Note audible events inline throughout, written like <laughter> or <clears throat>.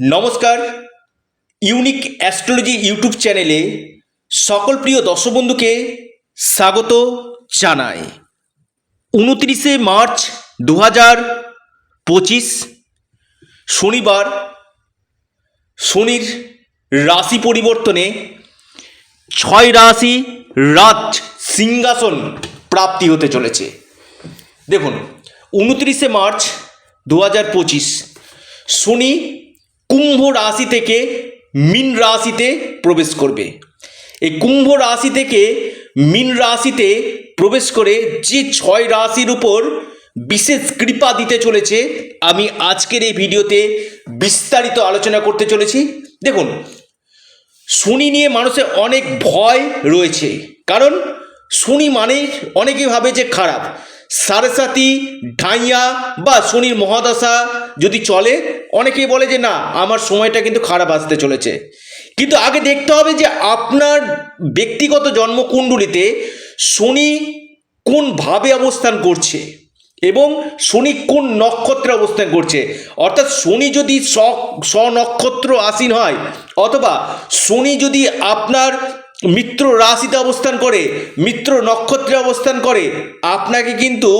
নমস্কার। Unique astrology YouTube চ্যানেলে সকল প্রিয় দর্শক বন্ধুকে স্বাগত জানাই। উনত্রিশে মার্চ দু হাজার পঁচিশ, শনিবার, শনির রাশি পরিবর্তনে ছয় রাশি রাজ সিংহাসন প্রাপ্তি হতে চলেছে। দেখুন, উনত্রিশে মার্চ দু হাজার পঁচিশ, শনি কুম্ভ রাশি থেকে মিন রাশিতে প্রবেশ করবে। এই কুম্ভ রাশি থেকে মিন রাশিতে প্রবেশ করে যে ছয় রাশির উপর বিশেষ কৃপা দিতে চলেছে, আমি আজকের এই ভিডিওতে বিস্তারিত আলোচনা করতে চলেছি। দেখুন, শনি নিয়ে মানুষের অনেক ভয় রয়েছে, কারণ শনি মানে অনেকে ভাবে যে খারাপ। সারসাতি ঢাইয়া বা শনির মহাদশা যদি চলে, অনেকেই বলে যে না, আমার সময়টা কিন্তু খারাপ আসতে চলেছে। কিন্তু আগে দেখতে হবে যে আপনার ব্যক্তিগত জন্মকুণ্ডলিতে শনি কোন ভাবে অবস্থান করছে এবং শনি কোন নক্ষত্রে অবস্থান করছে। অর্থাৎ শনি যদি স্বনক্ষত্র আসীন হয়, অথবা শনি যদি আপনার মিত্র রাশিতে অবস্থান করে, মিত্র নক্ষত্রে অবস্থান করে, আপনাকে কিন্তু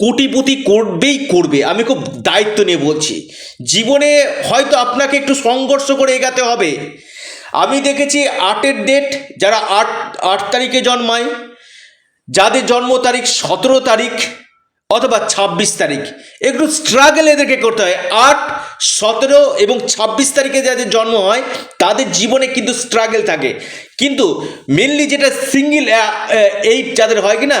কোটিপতি করবেই করবে। আমি খুব দায়িত্ব নিয়ে বলছি। জীবনে হয়তো আপনাকে একটু সংঘর্ষ করে এগাতে হবে। আমি দেখেছি আটের ডেট যারা আট আট তারিখে জন্মায়, যাদের জন্ম তারিখ সতেরো তারিখ অথবা ছাব্বিশ তারিখ। একটু স্ট্রাগল এদেরকে করতে হয়। আট, সতেরো এবং ছাব্বিশ তারিখে যাদের জন্ম হয়, তাদের জীবনে কিন্তু স্ট্রাগল থাকে। কিন্তু মেনলি যেটা সিঙ্গেল এইট যাদের হয় কি না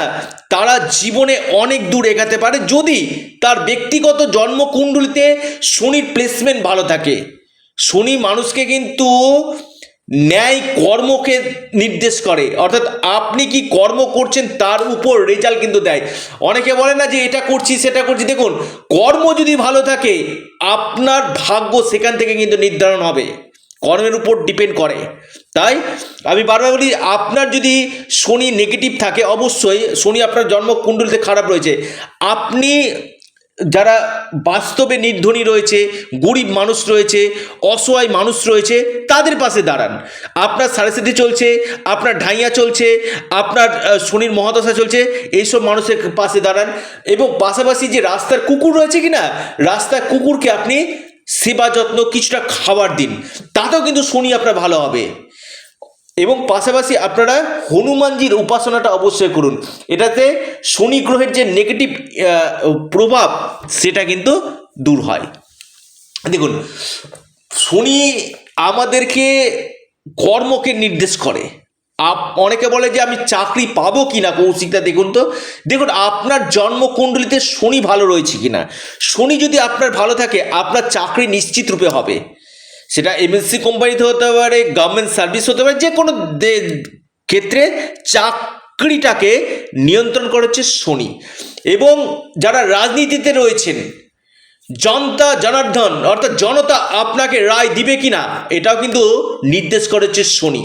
তারা জীবনে অনেক দূর এগাতে পারে যদি তার ব্যক্তিগত জন্মকুণ্ডলিতে শনির প্লেসমেন্ট ভালো থাকে। শনি মানুষকে কিন্তু ন্যায় কর্মকে নির্দেশ করে। অর্থাৎ আপনি কি কর্ম করছেন তার উপর রেজাল্ট কিন্তু দেয়। অনেকে বলে না যে এটা করছি, সেটা করছি। দেখুন, কর্ম যদি ভালো থাকে, আপনার ভাগ্য সেখান থেকে কিন্তু নির্ধারণ হবে। কর্মের উপর ডিপেন্ড করে। তাই আমি বারবার বলি, আপনার যদি শনি নেগেটিভ থাকে, অবশ্যই শনি আপনার জন্মকুণ্ডলিতে খারাপ রয়েছে। আপনি যারা বাস্তবে নির্ধনী রয়েছে, গরিব মানুষ রয়েছে, অসহায় মানুষ রয়েছে, তাদের পাশে দাঁড়ান। আপনার সাড়ে চলছে, আপনার ঢাইয়া চলছে, আপনার শনির মহাদশা চলছে, এইসব মানুষের পাশে দাঁড়ান এবং পাশাপাশি যে রাস্তার কুকুর রয়েছে কি না রাস্তার কুকুরকে আপনি সেবা যত্ন, কিছুটা খাবার দিন। তাতেও কিন্তু শনি আপনার ভালো হবে। এবং পাশাপাশি আপনারা হনুমানজির উপাসনাটা অবশ্যই করুন। এটাতে শনি গ্রহের যে নেগেটিভ প্রভাব, সেটা কিন্তু দূর হয়। দেখুন, শনি আমাদেরকে কর্মকে নির্দেশ করে। আপ, অনেকে বলে যে, আমি চাকরি পাবো কি না কৌশিকটা দেখুন তো। দেখুন, আপনার জন্মকুণ্ডলিতে শনি ভালো রয়েছে কি না শনি যদি আপনার ভালো থাকে, আপনার চাকরি নিশ্চিত রূপে হবে। সেটা এমএনসি কোম্পানিতে হতে পারে গভর্নমেন্ট সার্ভিস হতে পারে যে কোনো ক্ষেত্রে চাকরিটাকে নিয়ন্ত্রণ করেছে হচ্ছে শনি এবং যারা রাজনীতিতে রয়েছেন, জনতা, জনার্দন, অর্থাৎ জনতা আপনাকে রায় দিবে কিনা, এটাও কিন্তু নির্দেশ করেছে শনি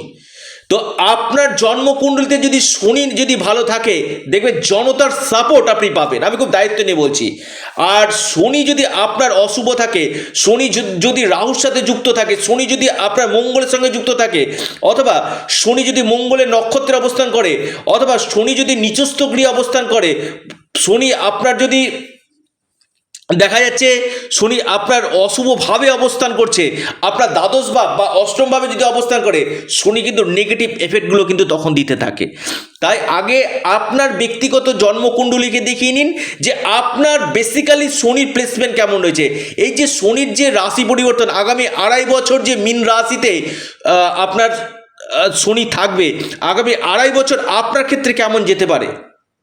তো আপনার জন্মকুণ্ডলিতে যদি শনি যদি ভালো থাকে দেখবে জনতার সাপোর্ট আপনি পাবেন। আমি খুব দায়িত্ব নিয়ে বলছি। আর শনি যদি আপনার অশুভ থাকে, শনি যদি- রাহুর সাথে যুক্ত থাকে, শনি যদি আপনার মঙ্গলের সঙ্গে যুক্ত থাকে, অথবা শনি যদি মঙ্গলের নক্ষত্রে অবস্থান করে, অথবা শনি যদি নিচস্থ গৃহে অবস্থান করে, শনি আপনার যদি দেখা যাচ্ছে, শনি আপনার অশুভভাবে অবস্থান করছে। আপনার দ্বাদশ ভাব বা অষ্টম ভাবে যদি অবস্থান করে, শনি কিন্তু নেগেটিভ এফেক্টগুলো কিন্তু তখন দিতে থাকে। তাই আগে আপনার ব্যক্তিগত জন্মকুণ্ডলীকে দেখিয়ে নিন যে আপনার বেসিক্যালি শনির প্লেসমেন্ট কেমন রয়েছে। এই যে শনির যে রাশি পরিবর্তন, আগামী আড়াই বছর যে মিন রাশিতে আপনার শনি থাকবে, আগামী আড়াই বছর আপনার ক্ষেত্রে কেমন যেতে পারে?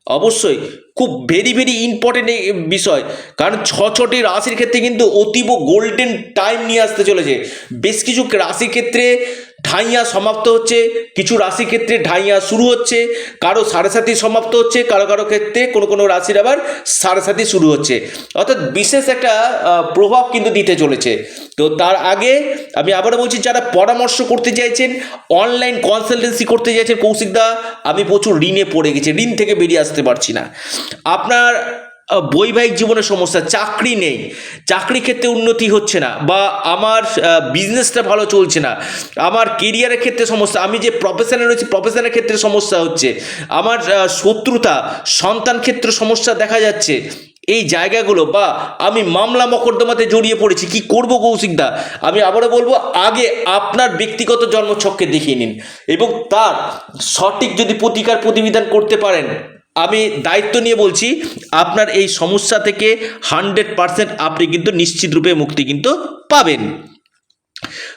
অবশ্যই। খুব ভেরি ভেরি ইম্পর্টেন্ট বিষয়। কারণ ছ, ছটি রাশির ক্ষেত্রে কিন্তু অতীব গোল্ডেন টাইম নিয়ে আসতে চলেছে। বেশ কিছু রাশির ক্ষেত্রে ঢাইয়া সমাপ্ত হচ্ছে, কিছু রাশির ক্ষেত্রে ঢাইয়া শুরু হচ্ছে, কারও সাড়ে সাথী সমাপ্ত হচ্ছে, কারও কারও ক্ষেত্রে কোনো কোনো রাশির আবার সাড়ে সাথী শুরু হচ্ছে। অর্থাৎ বিশেষ একটা প্রভাব কিন্তু দিতে চলেছে। তো তার আগে আমি আবারও বলছি, যারা পরামর্শ করতে চাইছেন অনলাইন কনসালটেন্সি করতে চাইছেন কৌশিকদা আমি প্রচুর ঋণে পড়ে গেছি। ঋণ থেকে বেরিয়ে আসতে পারছি না। আপনার বৈবাহিক জীবনে সমস্যা, চাকরি নেই। চাকরি ক্ষেত্রে উন্নতি হচ্ছে না বা আমার বিজনেসটা ভালো চলছে না। আমার কেরিয়ারের ক্ষেত্রে সমস্যা, আমি যে প্রফেশনে রয়েছি প্রফেশনের ক্ষেত্রে সমস্যা হচ্ছে। আমার শত্রুতা, সন্তান ক্ষেত্রে সমস্যা দেখা যাচ্ছে। এই জায়গাগুলো বা আমি মামলা মকদ্দমাতে জড়িয়ে পড়েছি, কি করব কৌশিকদা আমি আবারও বলব, আগে আপনার ব্যক্তিগত জন্মছককে দেখিয়ে নিন এবং তার সঠিক যদি প্রতিকার প্রতিবিধান করতে পারেন আমি দায়িত্ব নিয়ে বলছি, আপনার এই সমস্যা থেকে হান্ড্রেড পারসেন্ট আপনি কিন্তু নিশ্চিত রূপে মুক্তি কিন্তু পাবেন।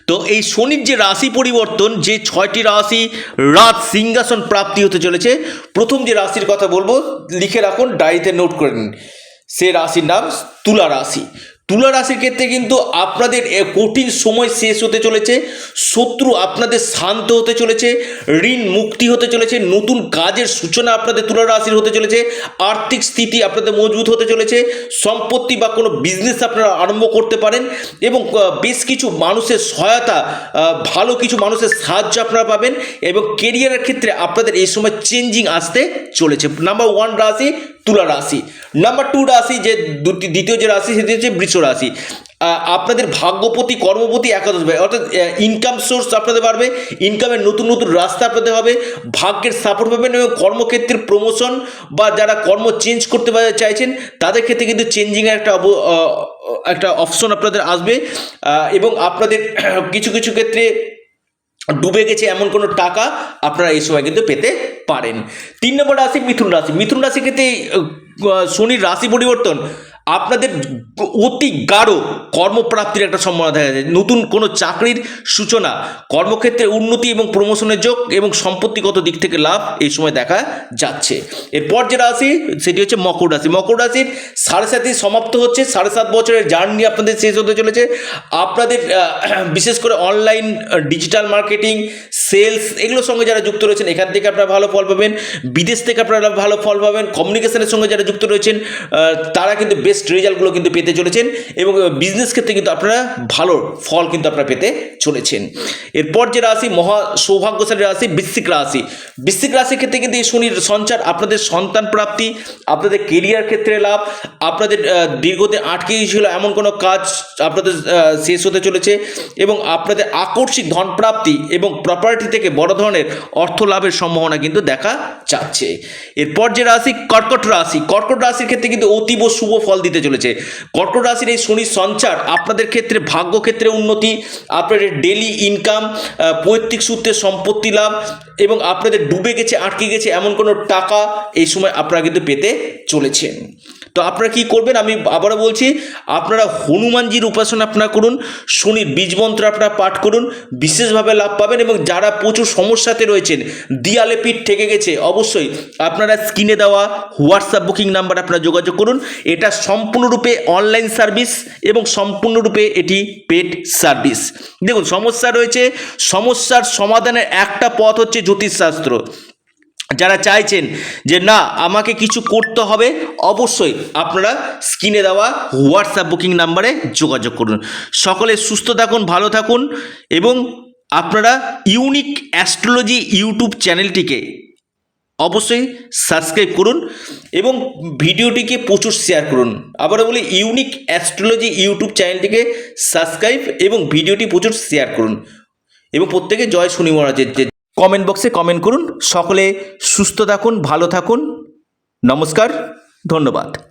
তো এই শনির যে রাশি পরিবর্তন, যে ছয়টি রাশি রাত সিংহাসন প্রাপ্তি হতে চলেছে, প্রথম যে রাশির কথা বলব, লিখে রাখুন ডায়েরিতে নোট করে নিন। সে রাশির নাম তুলা রাশি। তুলা রাশির ক্ষেত্রে কিন্তু আপনাদের কঠিন সময় শেষ হতে চলেছে, শত্রু আপনাদের শান্ত হতে চলেছে, ঋণ মুক্তি হতে চলেছে, নতুন কাজের সূচনা আপনাদের তুলা রাশির হতে চলেছে, আর্থিক স্থিতি আপনাদের মজবুত হতে চলেছে, সম্পত্তি বা কোনো বিজনেস আপনারা আরম্ভ করতে পারেন এবং বেশ কিছু মানুষের সহায়তা ভালো কিছু মানুষের সাহায্য আপনারা পাবেন এবং কেরিয়ারের ক্ষেত্রে আপনাদের এই সময় চেঞ্জিং আসতে চলেছে। নাম্বার ওয়ান রাশি তুলা রাশি। নাম্বার টু রাশি যে দ্বিতীয় যে রাশি, সেটি হচ্ছে বৃষ রাশি। আপনাদের ভাগ্যপতি, কর্মপতি একাদশ ভাই, অর্থাৎ ইনকাম সোর্স আপনাদের বাড়বে ইনকামের নতুন নতুন রাস্তা আপনাদের হবে, ভাগ্যের সাপোর্ট পাবেন এবং কর্মক্ষেত্রের প্রমোশন বা যারা কর্ম চেঞ্জ করতে চাইছেন, তাদের ক্ষেত্রে কিন্তু চেঞ্জিংয়ের একটা একটা অপশন আপনাদের আসবে। এবং আপনাদের <clears throat> কিছু কিছু ক্ষেত্রে ডুবে গেছে এমন কোনো টাকা আপনারা এই সময় কিন্তু পেতে পারেন। তিন নম্বর রাশি মিথুন রাশি। মিথুন রাশি ক্ষেত্রে শনির রাশি পরিবর্তন। আপনাদের অতি গাঢ় কর্মপ্রাপ্তির একটা সম্ভাবনা দেখা যায়। নতুন কোনো চাকরির সূচনা, কর্মক্ষেত্রে উন্নতি এবং প্রমোশনের যোগ এবং সম্পত্তিগত দিক থেকে লাভ এই সময় দেখা যাচ্ছে। এরপর যে রাশি, সেটি হচ্ছে মকর রাশি। মকর রাশির সাড়ে সাতই সমাপ্ত হচ্ছে। সাড়ে সাত বছরের জার্নি আপনাদের শেষ হতে চলেছে। আপনাদের বিশেষ করে অনলাইন ডিজিটাল মার্কেটিং সেলস, এগুলোর সঙ্গে যারা যুক্ত রয়েছেন, এখান থেকে আপনারা ভালো ফল পাবেন। বিদেশ থেকে আপনারা ভালো ফল পাবেন। কমিউনিকেশনের সঙ্গে যারা যুক্ত রয়েছেন তারা কিন্তু বেস্ট রেজাল্টগুলো কিন্তু পেতে চলেছেন এবং বিজনেস ক্ষেত্রে কিন্তু আপনারা ভালো ফল কিন্তু আপনারা পেতে চলেছেন। এরপর যে রাশি, মহা সৌভাগ্যশালী রাশি, বৃশ্চিক রাশি। বৃশ্চিক রাশির ক্ষেত্রে কিন্তু এই শনির সঞ্চার আপনাদের সন্তান প্রাপ্তি, আপনাদের কেরিয়ার ক্ষেত্রে লাভ, আপনাদের দীর্ঘদিন আটকে গিয়েছিল এমন কোনো কাজ আপনাদের শেষ হতে চলেছে এবং আপনাদের আকর্ষিক ধন প্রাপ্তি এবং প্রপার্টি থেকে বড় ধরনের অর্থ লাভের সম্ভাবনা কিন্তু দেখা যাচ্ছে। এরপর যে রাশি, কর্কট রাশি। কর্কট রাশির ক্ষেত্রে কিন্তু অতীব শুভ ফল দিতে চলেছে। কর্কট রাশির এই শনির সঞ্চার আপনাদের ক্ষেত্রে ভাগ্য ক্ষেত্রে উন্নতি, আপনাদের ডেলি ইনকাম পৈতৃক সূত্রে সম্পত্তি লাভ এবং আপনাদের ডুবে গেছে, আটকে গেছে এমন কোনো টাকা এই সময় আপনারা কিন্তু পেতে চলেছেন। তো আপনারা কি করবেন? আমি আবারও বলছি, আপনারা হনুমানজির উপাসনা আপনারা করুন, শনির বীজ মন্ত্র আপনারা পাঠ করুন, বিশেষভাবে লাভ পাবেন এবং যারা প্রচুর সমস্যাতে রয়েছেন, দিয়ালে পিঠ ঠেকে গেছে, অবশ্যই আপনারা স্ক্রিনে দেওয়া হোয়াটসঅ্যাপ বুকিং নাম্বার আপনারা যোগাযোগ করুন। এটা সম্পূর্ণরূপে অনলাইন সার্ভিস এবং সম্পূর্ণরূপে এটি পেড সার্ভিস দেখুন, সমস্যা রয়েছে, সমস্যার সমাধানের একটা পথ হচ্ছে জ্যোতিষশাস্ত্র। যারা চাইছেন যে না, আমাকে কিছু করতে হবে, অবশ্যই আপনারা স্ক্রিনে দেওয়া হোয়াটসঅ্যাপ বুকিং নাম্বারে যোগাযোগ করুন। সকলে সুস্থ থাকুন, ভালো থাকুন এবং আপনারা ইউনিক অ্যাস্ট্রোলজি ইউটিউব চ্যানেলটিকে অবশ্যই সাবস্ক্রাইব করুন এবং ভিডিওটিকে প্রচুর শেয়ার করুন। আবারও বলি ইউনিক অ্যাস্ট্রোলজি ইউটিউব চ্যানেলটিকে সাবস্ক্রাইব এবং ভিডিওটি প্রচুর শেয়ার করুন। এবং প্রত্যেকে জয় শনি মহারাজের যে কমেন্ট বক্সে কমেন্ট করুন। সকলে সুস্থ থাকুন ভালো থাকুন। নমস্কার ধন্যবাদ।